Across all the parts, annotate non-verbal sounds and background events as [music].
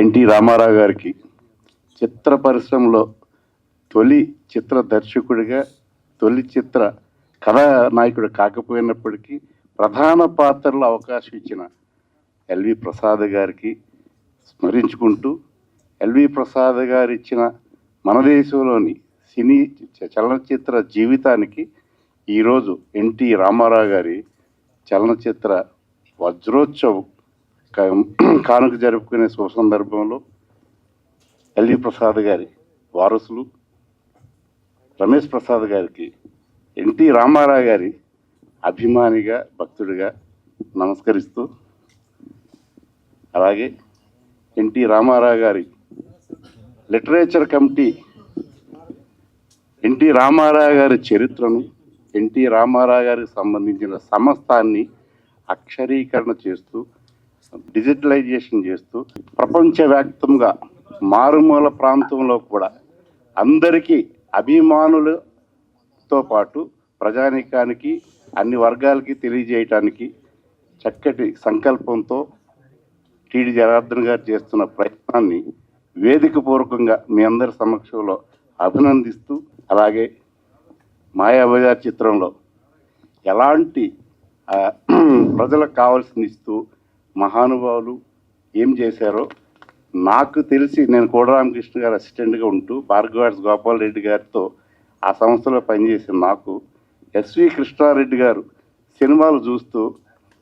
NT Ramarao గారికి చిత్ర పరిశ్రమలో తొలి చిత్ర దర్శకుడిగా తొలి చిత్ర కథానాయకుడు కాకపోయినప్పటికీ ప్రధాన పాత్రలో అవకాశం ఇచ్చిన ఎల్వి ప్రసాద్ గారికి స్మరించుకుంటూ ఎల్వి ప్రసాద్ గారు ఇచ్చిన మన దేశంలోని సినీ చలనచిత్ర జీవితానికి ఈరోజు ఎన్టీ రామారావు గారి చలనచిత్ర వజ్రోత్సవం [clears throat] కానుక జరుపుకునే శుభ సందర్భంలో ఎల్వి ప్రసాద్ గారి వారసులు రమేష్ ప్రసాద్ గారికి ఎన్టీ రామారావు గారి అభిమానిగా భక్తుడిగా నమస్కరిస్తూ అలాగే ఎన్టీ రామారావు గారి లిటరేచర్ కమిటీ ఎన్టీ రామారావు గారి చరిత్రను ఎన్టీ రామారావు గారికి సంబంధించిన సమస్తాన్ని అక్షరీకరణ చేస్తూ డిజిటలైజేషన్ చేస్తూ ప్రపంచవ్యాప్తంగా మారుమూల ప్రాంతంలో కూడా అందరికీ అభిమానులతో పాటు ప్రజానీకానికి అన్ని వర్గాలకి తెలియజేయటానికి చక్కటి సంకల్పంతో టీడీ జనార్దన్ గారు చేస్తున్న ప్రయత్నాన్ని వేదిక పూర్వకంగా మీ అందరి సమక్షంలో అభినందిస్తూ అలాగే మాయాబజార్ చిత్రంలో ఎలాంటి [clears throat] ప్రజలకు కావాల్సింది ఇస్తూ మహానుభావులు ఏం చేశారో నాకు తెలిసి నేను కోడరామకృష్ణ గారు అసిస్టెంట్గా ఉంటూ భార్గవాడ్స్ గోపాల్ రెడ్డి గారితో ఆ సంస్థలో పనిచేసిన నాకు ఎస్వి కృష్ణారెడ్డి గారు సినిమాలు చూస్తూ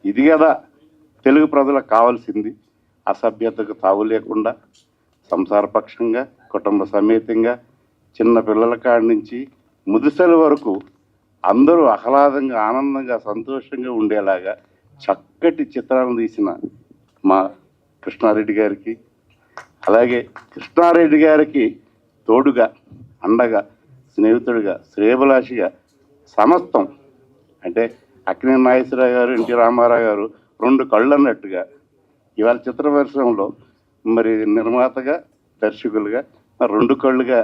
ఇది కదా తెలుగు ప్రజలకు కావాల్సింది అసభ్యతకు తావు లేకుండా సంసారపక్షంగా కుటుంబ సమేతంగా చిన్న పిల్లల కాడి నుంచి ముదుసల వరకు అందరూ ఆహ్లాదంగా ఆనందంగా సంతోషంగా ఉండేలాగా చక్కటి చిత్రాలను తీసిన మా కృష్ణారెడ్డి గారికి అలాగే కృష్ణారెడ్డి గారికి తోడుగా అండగా స్నేహితుడిగా శ్రేయభిలాషిగా సమస్తం అంటే అక్కినే నాగేశ్వరరావు గారు ఎన్టీ రామారావు గారు రెండు కళ్ళు అన్నట్టుగా ఇవాళ చిత్ర పరిశ్రమలో మరి నిర్మాతగా దర్శకులుగా మరి రెండు కళ్ళుగా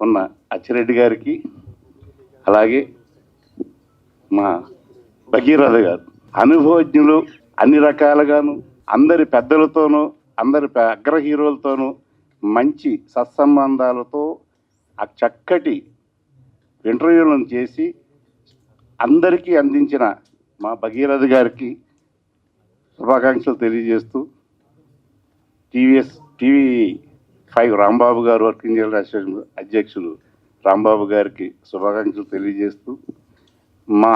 ఉన్న అచ్చిరెడ్డి గారికి అలాగే మా భగీరథ గారు. అనుభవజ్ఞులు అన్ని రకాలుగాను అందరి పెద్దలతోనూ అందరి అగ్ర హీరోలతోనూ మంచి సత్సంబంధాలతో ఆ చక్కటి ఇంటర్వ్యూలను చేసి అందరికీ అందించిన మా భగీరథ గారికి శుభాకాంక్షలు తెలియజేస్తూ టీవీఎస్ టీవీ ఫైవ్ రాంబాబు గారు వర్కింగ్ జనరల్ అసోసియేషన్ అధ్యక్షులు రాంబాబు గారికి శుభాకాంక్షలు తెలియజేస్తూ మా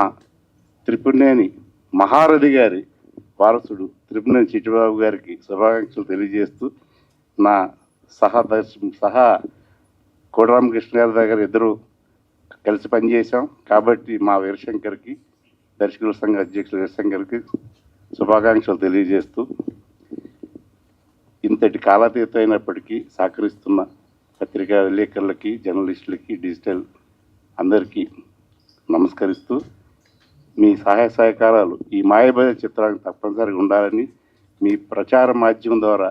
త్రిపుణేని మహారథి గారి వారసుడు త్రిపుణేని చిట్టిబాబు గారికి శుభాకాంక్షలు తెలియజేస్తూ నా సహా దర్శ సహా కోటరామకృష్ణ గారి దగ్గర ఇద్దరు కలిసి పనిచేశాం. కాబట్టి మా వీరశంకర్కి దర్శకుల సంఘ అధ్యక్షులు వీరశంకర్కి శుభాకాంక్షలు తెలియజేస్తూ ఇంతటి కాలాతీత అయినప్పటికీ సహకరిస్తున్న పత్రికా విలేకరులకి జర్నలిస్టులకి డిజిటల్ అందరికీ నమస్కరిస్తూ మీ సహాయ సహకారాలు ఈ మాయబజ చిత్రానికి తప్పనిసరిగా ఉండాలని మీ ప్రచార మాధ్యమం ద్వారా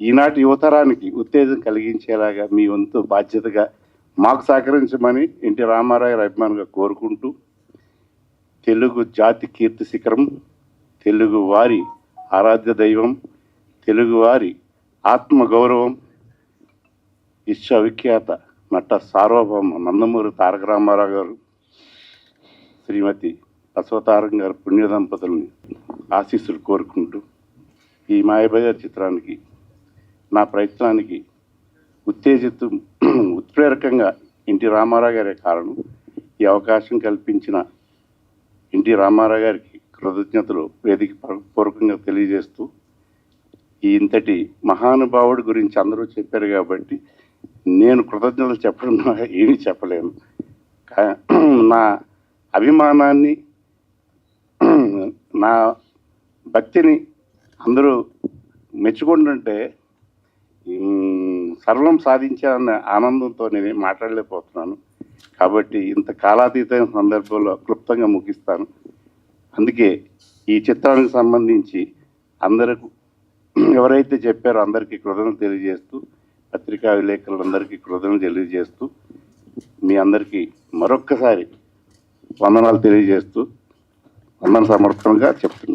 ఈనాటి యువతరానికి ఉత్తేజం కలిగించేలాగా మీ వంతు బాధ్యతగా మాకు సహకరించమని ఎన్టీ రామారావు అభిమానుగా కోరుకుంటూ తెలుగు జాతి కీర్తి శిఖరం తెలుగు వారి ఆరాధ్య దైవం తెలుగువారి ఆత్మగౌరవం విశ్వవిఖ్యాత నట సార్వభౌమ నందమూరి తారక రామారావు గారు శ్రీమతి అశ్వతారం గారి పుణ్య దంపతుల్ని ఆశీస్సులు కోరుకుంటూ ఈ మాయబజార్ చిత్రానికి నా ప్రయత్నానికి ఉత్తేజితం ఉత్ప్రేరకంగా ఎన్టీ రామారావు గారే కారణం ఈ అవకాశం కల్పించిన ఎన్టీ రామారావు గారికి కృతజ్ఞతలు వేదిక పూర్వకంగా తెలియజేస్తూ ఈ ఇంతటి మహానుభావుడి గురించి అందరూ చెప్పారు కాబట్టి నేను కృతజ్ఞతలు చెప్పడం ఏమీ చెప్పలేను. కా- నా అభిమానాన్ని [clears throat] నా భక్తిని అందరూ మెచ్చుకుంటుంటే సర్వం సాధించాలన్న ఆనందంతో నేను మాట్లాడలేకపోతున్నాను. కాబట్టి ఇంత కాలాతీతమైన సందర్భంలో క్లుప్తంగా ముగిస్తాను. అందుకే ఈ చిత్రానికి సంబంధించి అందరకు [clears throat] ఎవరైతే చెప్పారో అందరికీ కృతజ్ఞతలు తెలియజేస్తూ పత్రికా విలేకరులందరికీ కృతజ్ఞతలు తెలియజేస్తూ మీ అందరికీ మరొక్కసారి వందనాలు తెలియజేస్తూ వందన సమర్పణగా చెప్తున్నాను.